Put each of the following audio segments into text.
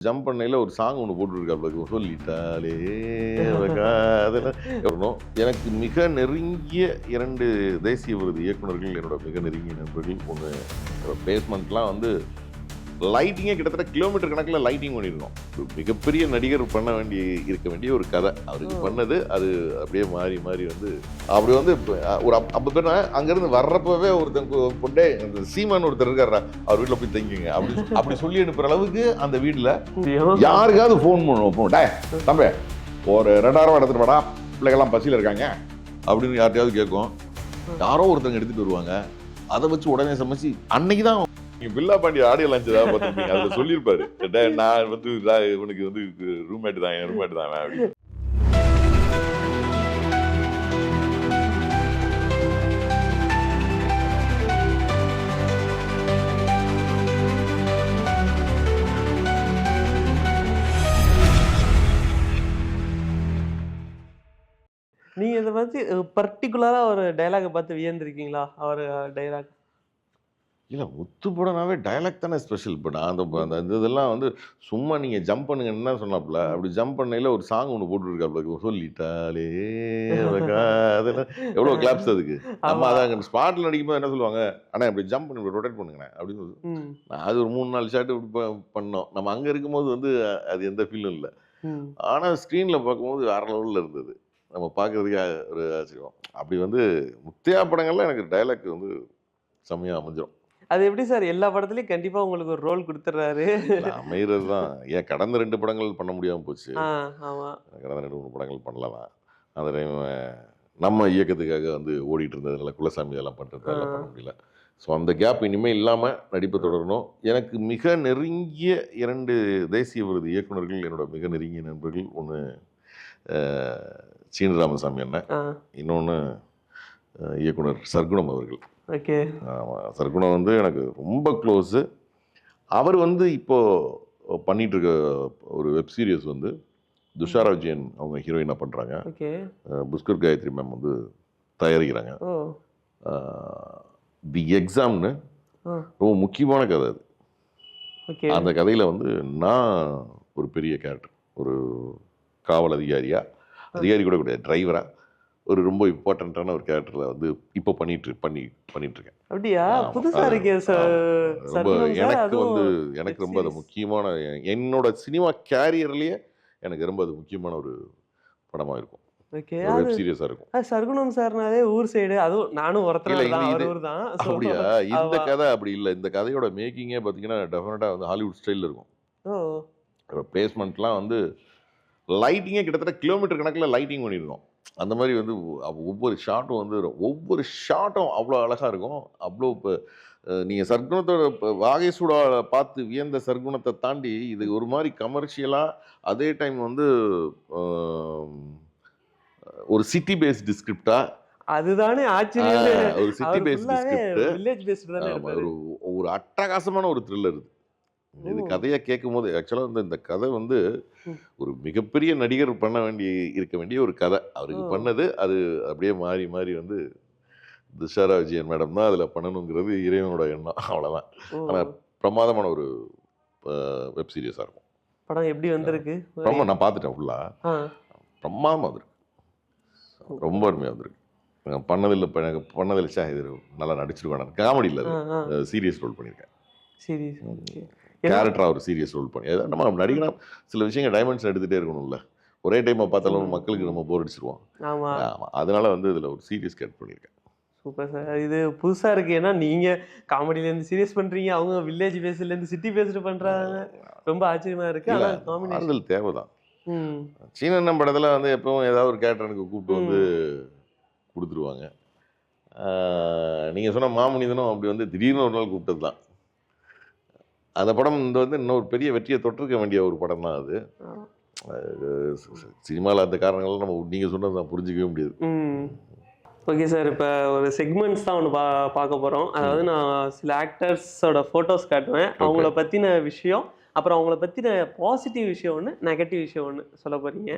Jump பண்ணையில் ஒரு song ஒன்று போட்டுருக்காப்ல சொல்லிட்டாலே வரணும் எனக்கு மிக நெருங்கிய இரண்டு தேசிய விருது இயக்குனர்கள் என்னோட மிக நெருங்கிய நண்பர்கள் ஒன்று பேஸ்மெண்ட்லாம் வந்து லைட்டிங்கே கிட்டத்தட்ட கிலோமீட்டர் கணக்கில் லைட்டிங் பண்ணியிருக்கோம் மிகப்பெரிய நடிகர் பண்ண வேண்டிய இருக்க வேண்டிய ஒரு கதை. அவருக்கு. பண்ணது அது அப்படியே மாறி மாறி வந்து அப்படி வந்து ஒரு அப்- அப்ப பேர் அங்கேருந்து வர்றப்பவே ஒருத்தன் கு- கொண்டே அந்த சீமான் ஒருத்தர் இருக்காரா அவர் வீட்டில் போய் தங்கிங்க. அப்படி அப்படி சொல்லி அனுப்புற அளவுக்கு அந்த வீட்டில் யாருக்காவது ஃபோன் பண்ணுவோம் டே தம்பி ஒரு ரெண்டாயிரம் ரூபா எடுத்துட்டு வாடா பிள்ளைகள்லாம் பசியில் இருக்காங்க அப்படின்னு யார்ட்டையாவது கேட்கும். யாரோ ஒருத்தங்க எடுத்துட்டு வருவாங்க. அதை வச்சு உடனே சமைச்சு அன்னைக்கு தான் நீங்க பில்லா பாண்டி ஆடியோ லான்ச் ஏதாவது பார்த்துருப்பீங்க. அதில் சொல்லியிருப்பாரு. நான் வந்து உனக்கு இவனுக்கு வந்து ரூம்மேட் தான் என் ரூம்மேட் தான் அப்படின்னு. நீங்க இதை பத்தி பர்டிகுலரா ஒரு டைலாக பார்த்து வியந்திருக்கீங்களா? அவர் டைலாக் இல்ல ஒத்து போடனாவே டயலாக் தானே ஸ்பெஷல் இப்போ நான் அந்த அந்த இதெல்லாம் வந்து சும்மா நீங்க ஜம்ப் பண்ணுங்கன்னு தான் சொன்னாப்புல. அப்படி ஜம்ப் பண்ணையில ஒரு சாங் ஒன்று போட்டுருக்காப்புல. சொல்லிட்டாலே காதல. எவ்வளோ கிளாப்ஸ் அதுக்கு? நம்ம அதை அங்கே ஸ்பாட்டில் நடிக்கும்போது என்ன சொல்லுவாங்க? அண்ணா இப்படி ஜம்ப் பண்ணி ரொட்டேட் பண்ணுங்கண்ணே. அப்படின்னு அது ஒரு மூணு நாலு ஷாட் இப்படி பண்ணோம். நம்ம அங்கே இருக்கும்போது வந்து அது எந்த ஃபீலும் இல்லை. ஆனால் ஸ்க்ரீனில் பார்க்கும்போது வேற லெவலில் இருந்தது. நம்ம பார்க்கறதுக்கு ஒரு ஆச்சரியம். அப்படி வந்து முத்தையா படங்கள்ல எனக்கு டைலாக் வந்து செம்மையாக அமைஞ்சிரும். அது எப்படி சார்? எல்லா படத்துலயும் கண்டிப்பா உங்களுக்கு ஒரு ரோல் கொடுத்துட்றாரு அமைகிறது தான் ஏன் கடந்த ரெண்டு படங்கள் பண்ண முடியாமல் போச்சு. கடந்த ரெண்டு மூணு படங்கள் பண்ணலாம் டைம் நம்ம இயக்கத்துக்காக வந்து ஓடிட்டு இருந்ததுனால குலசாமி இதெல்லாம் பண்ணுறது அதெல்லாம் பண்ண முடியல. ஸோ அந்த கேப் இனிமேல் இல்லாமல் நடிப்பை தொடரணும். எனக்கு மிக நெருங்கிய இரண்டு தேசிய விருது இயக்குனர்கள் என்னோட மிக நெருங்கிய நண்பர்கள். ஒன்று சீனராமசாமி அண்ணன். இன்னொன்று இயக்குனர் சர்க்குணம் அவர்கள். ஓகே. ஆமாம் சர்க்குணம் வந்து எனக்கு ரொம்ப க்ளோஸு அவர் வந்து இப்போது பண்ணிட்டு இருக்க ஒரு வெப் சீரிஸ் வந்து துஷாரா விஜயன் அவங்க ஹீரோயினாக பண்ணுறாங்க ஓகே. புஷ்கர் காயத்ரி மேம் வந்து தயாரிக்கிறாங்க. தி எக்ஸாம்னு ரொம்ப முக்கியமான கதை அது. ஓகே. அந்த கதையில் வந்து நான் ஒரு பெரிய கேரக்டர் ஒரு காவல் அதிகாரியா? அதிகாரி கூட கிடையாது டிரைவரா ஒரு ரொம்ப இம்பார்ட்டண்ட்டான ஒரு கேரக்டரில் வந்து இப்போ பண்ணிட்டு பண்ணி பண்ணிட்டு இருக்கேன் அப்படியா? ஆமா. புதுசா அது- இருக்கே சார் ரொம்ப எனக்கு வந்து எனக்கு ரொம்ப அது. முக்கியமான என்னோட சினிமா கேரியர்லயே எனக்கு ரொம்ப அது முக்கியமான ஒரு படமா இருக்கும். ஓகே. சீரியஸா இருக்கும். சர்க்குணம் சார்னாலே ஊர் சைடு அதுவும் நானும் ஒருத்தர் ஊர் தான். அப்படியா? இந்த. கதை அப்படி இல்லை. இந்த கதையோட மேக்கிங்கே பார்த்தீங்கன்னா டெஃபினட்டாக வந்து ஹாலிவுட் ஸ்டைலில் இருக்கும். ஓ. பிளேஸ்மெண்ட்லாம் வந்து லைட்டிங்கே கிட்டத்தட்ட கிலோமீட்டர் கணக்கில் லைட்டிங் பண்ணியிருக்கோம் அந்த மாதிரி வந்து ஒவ்வொரு ஷாட்டும் வந்து ஒவ்வொரு ஷாட்டும் அவ்வளோ அழகாக இருக்கும். அவ்வளோ இப்போ நீங்கள் சர்க்குணத்தோட இப்ப வாகைசூடா பார்த்து வியந்த சர்க்குணத்தை தாண்டி இது ஒரு மாதிரி கமர்ஷியலாக அதே டைம் வந்து ஒரு சிட்டி பேஸ்டு ஸ்கிரிப்டா அதுதானே ஆச்சரியமே. ஒரு city based script village based ஒரு அட்டகாசமான ஒரு த்ரில்லர் இது. இது. கதையை கேட்கும் போது ஆக்சுவலாக வந்து இந்த கதை வந்து. ஒரு மிகப்பெரிய நடிகர் பண்ண வேண்டிய இருக்க வேண்டிய ஒரு கதை. அவருக்கு. பண்ணது அது அப்படியே மாறி மாறி வந்து துஷாரா விஜயன் மேடம் தான் அதில் பண்ணணுங்கிறது இறைவனோட எண்ணம். அவ்வளோதான் ஓ, ஆனா, பிரமாதமான ஒரு வெப் சீரிஸாக இருக்கும். படம் எப்படி வந்திருக்கு? ரொம்ப நான் பார்த்துட்டேன் ஃபுல்லாக பிரமாதமாக வந்திருக்கு. ரொம்ப அருமையாக வந்திருக்கு. நான் பண்ணதில்லை எனக்கு பண்ணதில்லை சே இது நல்லா நடிச்சிருவேன் ஆ, ஆ, அது சீரியஸ் ரோல் பண்ணியிருக்கேன் சரி. என்ன- கேரக்டராக ஒரு சீரியஸ் ரோல் பண்ணி அதாவது நம்ம நடிகனா சில விஷயங்கள் டைமென்ஷன் எடுத்துகிட்டே இருக்கணும்ல. ஒரே டைமை பார்த்தாலும். மக்களுக்கு நம்ம போர் அடிச்சிருவோம் ஆமா. ஆமாம் அதனால வந்து இதில் ஒரு சீரியஸ் கேட் பண்ணியிருக்கேன். Super sir. இது புதுசா இருக்கு. ஏன்னா நீங்க காமெடில இருந்து சீரியஸ் பண்றீங்க. அவங்க வில்லேஜ் பேஸ்ல இருந்து சிட்டி பேஸ்டு பண்றாங்க. ரொம்ப ஆச்சரியமா இருக்கு. இல்ல, ஆனா காம்பினேஷன் ஆறுதல் தேவை தான் சீன படத்தில் வந்து எப்பவும் ஏதாவது ஒரு கேரக்டருக்கு கூப்பிட்டு வந்து கொடுத்துருவாங்க. நீங்கள் சொன்ன மாமனிதனும் அப்படி வந்து திடீர்னு ஒரு நாள் கூப்பிட்டது தான் அந்த படம் இந்த வந்து இன்னொரு பெரிய வெற்றியை தொட்டிருக்க வேண்டிய ஒரு படம் தான் அது. சினிமாவில் அந்த காரணங்கள்லாம் நம்ம நீங்கள் சொன்னது நான் புரிஞ்சிக்கவே முடியாது. ஓகே சார் இப்போ ஒரு செக்மெண்ட்ஸ் தான் ஒன்று பா பார்க்க போகிறோம் அதாவது நான் சில ஆக்டர்ஸோட ஃபோட்டோஸ் காட்டுவேன். அவங்கள பற்றின விஷயம் அப்புறம் அவங்கள பற்றின பாசிட்டிவ் விஷயம் ஒன்று நெகட்டிவ் விஷயம் ஒன்று சொல்ல போறீங்க.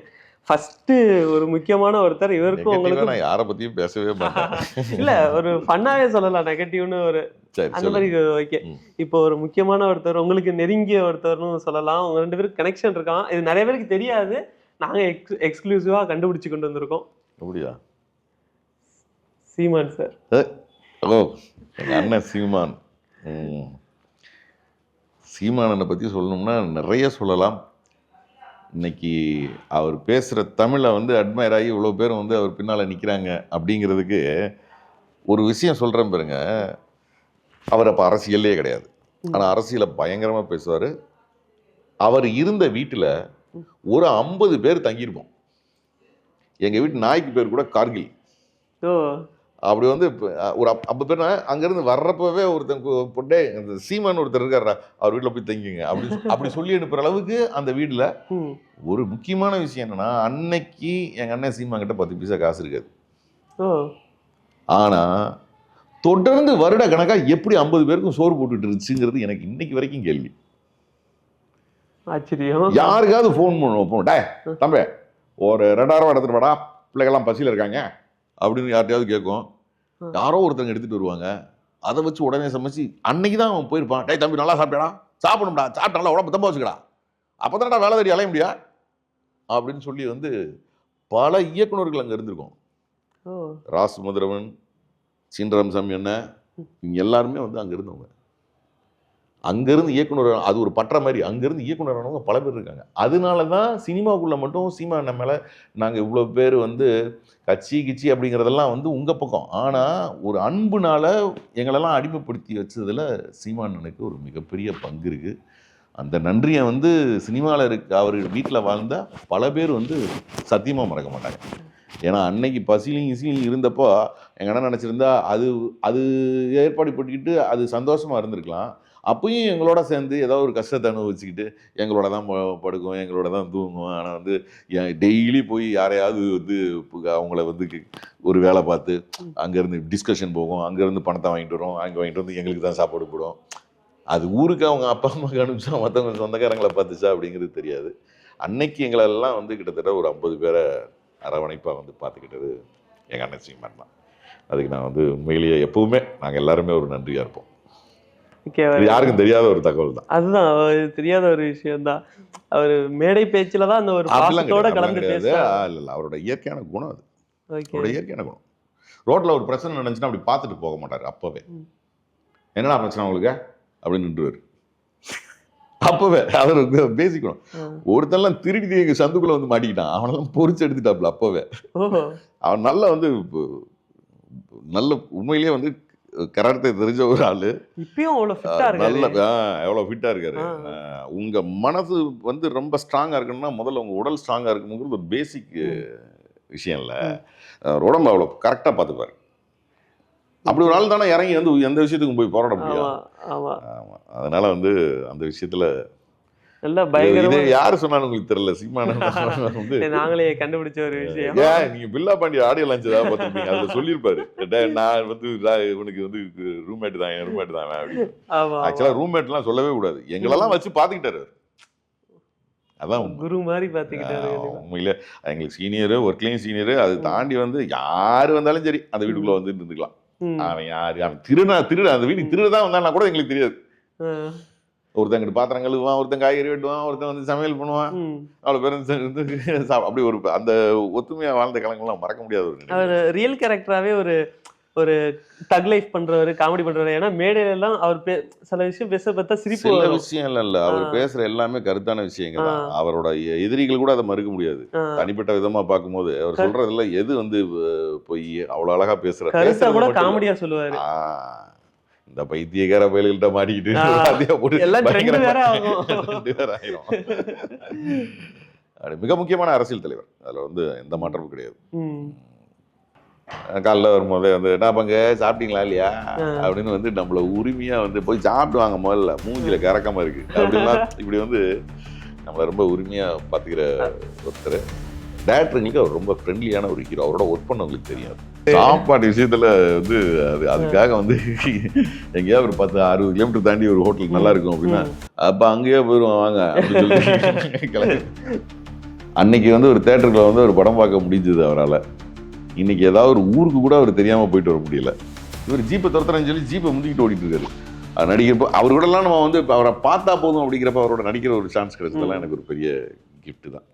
ஃபர்ஸ்ட் ஒரு முக்கியமான ஒருத்தர் இவருக்கும் உங்களுக்கும் நான் யாரை பத்தியும் பேசவே மாட்டேன். இல்ல ஒரு ஃபன்னாவே சொல்லலாம் நெகட்டிவ்னு ஒரு அந்த மாதிரி. ஓகே. இப்போ ஒரு முக்கியமான ஒருத்தர் உங்களுக்கு நெருங்கிய ஒருத்தர்னு சொல்லலாம். உங்க ரெண்டு பேருக்கு கனெக்ஷன் இருக்கான் இது நிறைய பேருக்கு தெரியாது. நாங்க எக்ஸ் எக்ஸ்க்ளூசிவா கண்டுபிடிச்சு கொண்டு வந்திருக்கோம். அப்படியா? சீமான் சார். ஓ அண்ணன் சீமான். சீமானனை பத்தி சொல்லணும்னா நிறைய சொல்லலாம். இன்னைக்கு அவர் பேசுகிற தமிழை வந்து அட்மையர் ஆகி இவ்வளோ பேரும் வந்து அவர் பின்னால் நிற்கிறாங்க அப்படிங்கிறதுக்கு ஒரு விஷயம் சொல்கிறேன் பாருங்க. அவர் அப்போ அரசியல்லே கிடையாது. ஆனால் அரசியலை பயங்கரமாக பேசுவார். அவர் இருந்த வீட்டில் ஒரு ஐம்பது பேர் தங்கியிருப்போம். எங்கள் வீட்டு நாய்க்கு பேர் கூட கார்கில். அப்படி வந்து ஒரு அப்- ஐம்பது பேர் அங்கேருந்து வர்றப்பவே ஒருத்தன் பொட்டே அந்த சீமான் ஒருத்தர் இருக்காரா அவர் வீட்டில் போய் தங்கிங்க. அப்படி அப்படி சொல்லி அனுப்புகிற அளவுக்கு அந்த வீட்டில் ஒரு முக்கியமான விஷயம் என்னன்னா அன்னைக்கு எங்கள் அண்ணன் சீமான் கிட்ட பத்து பைசா காசு இருக்காது. ஆனால் தொடர்ந்து வருட கணக்காக எப்படி ஐம்பது பேருக்கும் சோறு போட்டுட்டு இருந்துச்சுங்கிறது எனக்கு இன்னைக்கு வரைக்கும் கேள்வி. ஆச்சரியம். யாருக்காவது ஃபோன் பண்ணுவோம் டே தம்பி ஒரு ரெண்டாயிரம் ரூபா எடுத்துட்டு வாடா பிள்ளைகள்லாம் பசியில் இருக்காங்க அப்படின்னு யார்ட்டையாவது கேட்கும். யாரோ ஒருத்தங்க எடுத்துட்டு வருவாங்க. அதை வச்சு உடனே சமைச்சு அன்னைக்கு தான் அவன் போயிருப்பான். டேய் தம்பி நல்லா சாப்பிட்டா சாப்பிடணும்டா. சாப்பிட்டு நல்லா உடம்பு தம்ப வச்சுக்கடா. அப்போ தானடா வேலை தேடி அலைய முடியா அப்படின்னு சொல்லி வந்து பல இயக்குனர்கள் அங்கே இருந்திருக்கோம். ஓ. ராஸ் மதுரவன் சின்ரம் சாமி அண்ணன் இவங்க எல்லாருமே வந்து அங்கே இருந்தவங்க. அங்கேருந்து இயக்குனர் அது ஒரு பற்ற மாதிரி அங்கேருந்து இயக்குனர் ஆனவங்க பல பேர் இருக்காங்க. அதனால தான் சினிமாவுக்குள்ளே மட்டும் சீமா அண்ணன் மேலே நாங்கள் இவ்வளோ பேர் வந்து கட்சி கிச்சி அப்படிங்கிறதெல்லாம் வந்து உங்கள் பக்கம். ஆனால் ஒரு அன்புனால் எங்களெல்லாம் அடிமைப்படுத்தி வச்சதில் சீமானனுக்கு ஒரு மிகப்பெரிய பங்கு இருக்குது அந்த நன்றியை வந்து சினிமாவில் இருக்க அவர் வீட்டில் வாழ்ந்த பல பேர் வந்து சத்தியமாக மறக்க மாட்டாங்க. ஏன்னா அன்னைக்கு பசிலையும் இசிலையும் இருந்தப்போ எங்கள் அண்ணன் நினச்சிருந்தா அது அது ஏற்பாடு பண்ணிக்கிட்டு அது சந்தோஷமாக இருந்திருக்கலாம். அப்பயும் எங்களோட சேர்ந்து ஏதோ ஒரு கஷ்டத்தை அனுபவிச்சுக்கிட்டு எங்களோட தான் ப- படுக்கும் எங்களோட தான் தூங்கும். ஆனால் வந்து டெய்லி போய் யாரையாவது வந்து அவங்கள வந்து ஒரு வேலை பார்த்து அங்கேருந்து டிஸ்கஷன் போகும். அங்கேருந்து பணத்தை வாங்கிட்டு வரோம். அங்கே வாங்கிட்டு வந்து எங்களுக்கு தான் சாப்பாடு போடும். அது ஊருக்கு அவங்க அப்பா அம்மாவுக்கு அனுப்பிச்சா மற்றவங்க சொந்தக்காரங்களை பார்த்துச்சா அப்படிங்கிறது தெரியாது. அன்னைக்கு எங்களெல்லாம் வந்து கிட்டத்தட்ட ஒரு ஐம்பது பேரை அரவணைப்பாக வந்து பார்த்துக்கிட்டது எங்கள் அண்ணன் சீமான் தான். அதுக்கு நான் வந்து உண்மையிலேயே எப்போவுமே நாங்கள் எல்லாருமே ஒரு நன்றியாக இருப்போம். யாருக்கும் தெரியாத ஒரு தகவல் தான். அதுதான் தெரியாத ஒரு விஷயம் தான் அவர் மேடை பேச்சுல தான் அந்த ஒரு பாசத்தோட கலந்து இல்ல இல்ல அவரோட இயற்கையான குணம் அது. அவரோட இயற்கையான குணம். ரோட்ல ஒரு பிரச்சனை நடந்துச்சுன்னா அப்படி பார்த்துட்டு போக மாட்டார் அப்பவே. என்னடா பிரச்சனை உங்களுக்கு? அப்படின்னு நின்றுவார். அப்பவே அவர் பேசிக்கணும். ஒருத்தன்லாம் திருடி எங்க சந்துக்குள்ள வந்து மாட்டிக்கிட்டான். அவனெல்லாம் பொறிச்சு எடுத்துட்டாப்ல அப்பவே. அவன் நல்லா வந்து நல்ல உண்மையிலேயே வந்து கராட்டை தெரிஞ்ச ஒரு ஆளு. இப்பயும் அவ்வளவு ஃபிட்டா நல்ல இருக்காரு எவ்வளோ ஃபிட்டாக இருக்காரு. ஆ. ஆஹ் உங்க மனசு வந்து ரொம்ப ஸ்ட்ராங்காக இருக்கணும்னா முதல்ல உங்க உடல் ஸ்ட்ராங்காக இருக்கணுங்கிறது ஒரு பேசிக் விஷயம் இல்லை உடம்பு அவ்வளோ கரெக்டாக பார்த்துப்பாரு. அப்படி ஒரு ஆள் தானே இறங்கி வந்து எந்த விஷயத்துக்கும் போய் போராட முடியும். ஆமா. ஆமா. அதனால வந்து அந்த விஷயத்துல நல்ல யாரு சொன்னாலும் உங்களுக்கு தெரியல? சீமான வந்து. நாங்களே கண்டுபிடிச்ச ஒரு விஷயம். ஏன் நீங்க பில்லா பாண்டி ஆடியோ லான்ச் ஏதாவது பார்த்துருப்பீங்க. அதுல சொல்லியிருப்பாரு. நான் வந்து இவனுக்கு வந்து ரூம்மேட் தான் என் ரூம்மேட் தான் அப்படின்னு. ஆமா ஆக்சுவலா ரூம்மேட்லாம் சொல்லவே கூடாது. எங்களெல்லாம் வச்சு பார்த்துக்கிட்டாரு அவரு. அதான். குரு மாதிரி பாத்துக்கிட்டாரு ஆஹ் உண்மையிலே. எங்களுக்கு சீனியரு ஒர்க்லேயும் சீனியரு அது தாண்டி வந்து யார் வந்தாலும் சரி அந்த வீட்டுக்குள்ள வந்து இருந்துக்கலாம். அவன் யாரு? அவன் திருடா திருட. அந்த வீட்டுக்கு திருட தான் வந்தானா கூட எங்களுக்கு தெரியாது. இங்கிட்டு பாத்திரம் கழுவுவான் ஒருத்தன் காய்கறி வெட்டுவான் ஒருத்தன் வந்து சமையல் பண்ணுவான். அவ்வளோ பேர் வந்து அப்படி ஒரு அந்த ஒத்துமையா வாழ்ந்த காலங்கள்லாம் மறக்க முடியாத ஒரு. அவர் ரியல் கேரக்டராவே ஒரு ஒரு தக் லைஃப் பண்றவரு காமெடி பண்றவரு ஏன்னா மேடையில எல்லாம் அவர் பே- சில விஷயம் பேச பார்த்தா சிரிப்பு சில விஷயம் இல்ல இல்ல அவர். பேசுற எல்லாமே கருத்தான விஷயங்கள் தான். அவரோட எதிரிகள் கூட அதை மறுக்க முடியாது. தனிப்பட்ட விதமா பார்க்கும்போது அவர் சொல்றதுல எது வந்து பொய் அவ்வளவு அழகா பேசுற கருத்தா கூட. காமெடியா சொல்லுவாரு இந்த பைத்தியக்கார பயல்கள்ட்ட மாட்டிக்கிட்டு மிக முக்கியமான அரசியல் தலைவர். அதுல வந்து எந்த மாற்றமும் கிடையாது. காலைல வரும்போதே வந்து என்ன பங்க? சாப்பிட்டீங்களா இல்லையா. அப்படின்னு வந்து நம்மள உரிமையா வந்து போய் சாப்பிட்டு வாங்க முதல்ல. மூஞ்சில கறக்காம இருக்கு. அப்படிலாம் இப்படி வந்து நம்மள ரொம்ப உரிமையா பாத்துக்கிற ஒருத்தர். டேரக்டருங்களுக்கு அவர் ரொம்ப ஃப்ரெண்ட்லியான ஒரு ஹீரோ அவரோட ஒர்க் பண்ணவங்களுக்கு தெரியும் சாப்பாடு விஷயத்துல வந்து அது அதுக்காக வந்து எங்கேயாவது ஒரு பத்து அறுபது கிலோமீட்டர் தாண்டி ஒரு ஹோட்டல் நல்லா இருக்கும் அப்படின்னா அப்ப அங்கேயே போயிடுவோம் வாங்க. அன்னைக்கு வந்து ஒரு தேட்டருக்குள்ள வந்து ஒரு படம் பார்க்க முடிஞ்சது அவரால். இன்னைக்கு ஏதாவது ஒரு ஊருக்கு கூட அவர் தெரியாம போயிட்டு வர முடியல. இவர் ஜீப்பை துரத்துறேன்னு சொல்லி ஜீப்பை முந்திக்கிட்டு ஓடிட்டு இருக்காரு. நடிக்கிறப்போ அவர் கூடலாம் நம்ம வந்து அவரை பார்த்தா போதும் அப்படிங்கிறப்ப அவரோட நடிக்கிற ஒரு சான்ஸ் கிடைச்சதெல்லாம் எனக்கு ஒரு பெரிய gift தான்.